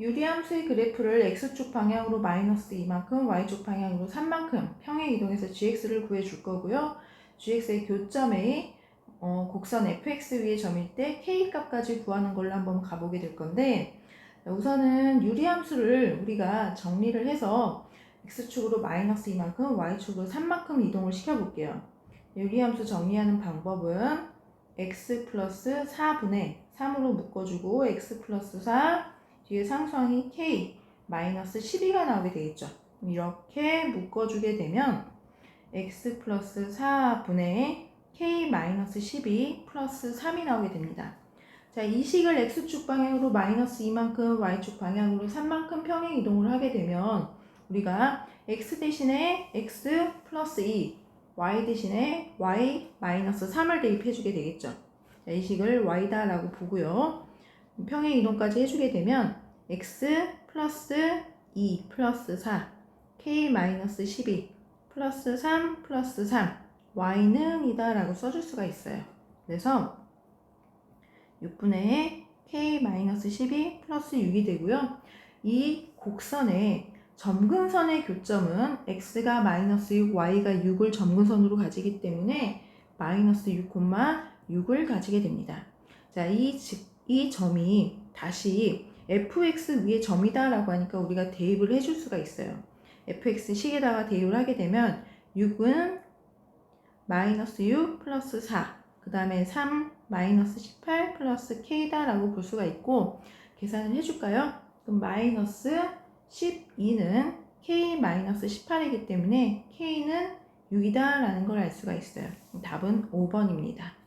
유리함수의 그래프를 x축 방향으로 마이너스 2만큼, y축 방향으로 3만큼 평행 이동해서 gx를 구해줄 거고요. gx의 교점에 어, 곡선 fx 위의 점일 때 k 값까지 구하는 걸로 한번 가보게 될 건데 우선은 유리함수를 우리가 정리를 해서 x축으로 마이너스 2만큼, y축으로 3만큼 이동을 시켜볼게요. 유리함수 정리하는 방법은 x 플러스 4분의 3으로 묶어주고 x 플러스 4 뒤에 상수항이 k 마이너스 12가 나오게 되겠죠. 이렇게 묶어주게 되면 x 플러스 4분의 k 마이너스 12 플러스 3이 나오게 됩니다. 자, 이 식을 x축 방향으로 마이너스 2만큼, y축 방향으로 3만큼 평행 이동을 하게 되면 우리가 x 대신에 x 플러스 2, y 대신에 y 마이너스 3을 대입해주게 되겠죠. 자, 이 식을 y다라고 보고요. 평행 이동까지 해주게 되면 x 플러스 2 플러스 4 k 마이너스 12 플러스 3 플러스 3 y는 이다 라고 써줄 수가 있어요. 그래서 6분의 k 마이너스 12 플러스 6이 되고요. 이 곡선의 점근선의 교점은 x가 마이너스 6, y가 6을 점근선으로 가지기 때문에 마이너스 6, 6을 가지게 됩니다. 자, 이, 즉- 이 점이 다시 fx 위에 점이다 라고 하니까 우리가 대입을 해줄 수가 있어요. fx 식에다가 대입을 하게 되면 6은 마이너스 6 플러스 4, 그 다음에 3 마이너스 18 플러스 k다 라고 볼 수가 있고 계산을 해줄까요? 그럼 마이너스 12는 k 마이너스 18이기 때문에 k는 6이다 라는 걸 알 수가 있어요. 답은 5번입니다.